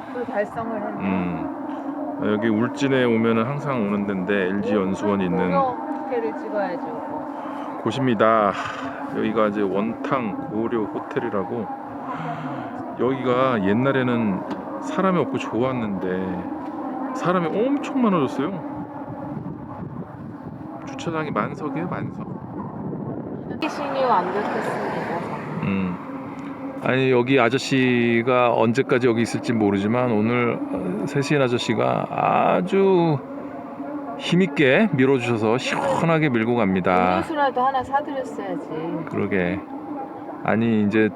목표 달성을 했네. 음. 여기 울진에 오면은 항상 오는 데인데 LG 연수원 있는 호텔을 찍어야죠. 오빠. 곳입니다. 여기가 이제 원탕 고려 호텔이라고 여기가 옛날에는 사람이 없고 좋았는데 사람이 엄청 많아졌어요. 주차장이 만석이에요, 만석. 신이 완벽했습니다. 음. 아니 여기 아저씨가 언제까지 여기 있을지 모르지만 오늘 어, 세신 아저씨가 아주 힘있게 밀어주셔서 시원하게 밀고 갑니다. 음료수라도 하나 사드렸어야지. 그러게. 아니 이제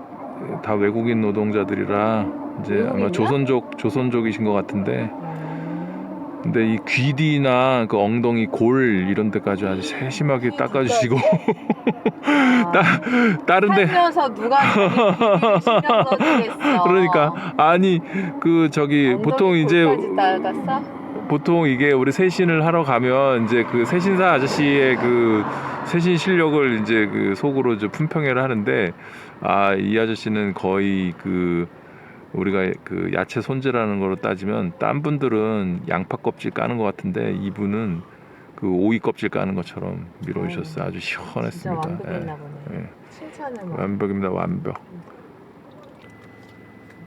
다 외국인 노동자들이라 이제 아마 외국인이야? 조선족 조선족이신 것 같은데 음. 근데 이 귀디나 그 엉덩이 골 이런 데까지 아주 세심하게 닦아주시고 아, 다른데 살면서 누가 신경 써주겠어. 그러니까 아니 그 저기 보통 이제? 보통 이게 우리 세신을 하러 가면 이제 그 세신사 아저씨의 그 세신 실력을 이제 그 속으로 이제 품평회를 하는데 아 이 아저씨는 거의 그 우리가 그 야채 손질하는 거로 따지면 딴 분들은 양파 껍질 까는 것 같은데 이분은 그 오이 껍질 까는 것처럼 밀어주셨어요. 아주 진짜 시원했습니다. 완벽했나 예, 보네. 예. 칭찬을 뭐. 완벽입니다. 완벽.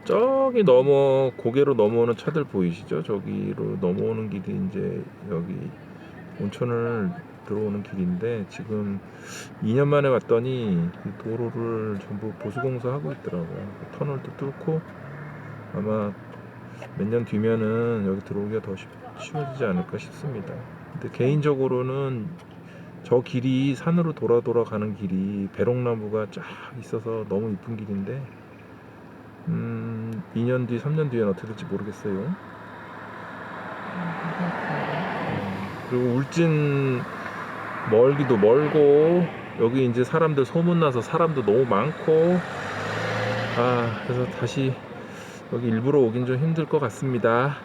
저기 넘어 고개로 넘어오는 차들 보이시죠? 저기로 넘어오는 길이 이제 여기 온천을 들어오는 길인데 지금 2년 만에 왔더니 이 도로를 전부 보수공사 하고 있더라고요. 터널도 뚫고 아마 몇 년 뒤면은 여기 들어오기가 더 쉽, 쉬워지지 않을까 싶습니다. 근데 개인적으로는 저 길이 산으로 돌아 돌아 가는 길이 배롱나무가 쫙 있어서 너무 이쁜 길인데 음 2년 뒤 3년 뒤엔 어떻게 될지 모르겠어요 음, 그리고 울진 멀기도 멀고 여기 이제 사람들 소문나서 사람도 너무 많고 아 그래서 다시 여기 일부러 오긴 좀 힘들 것 같습니다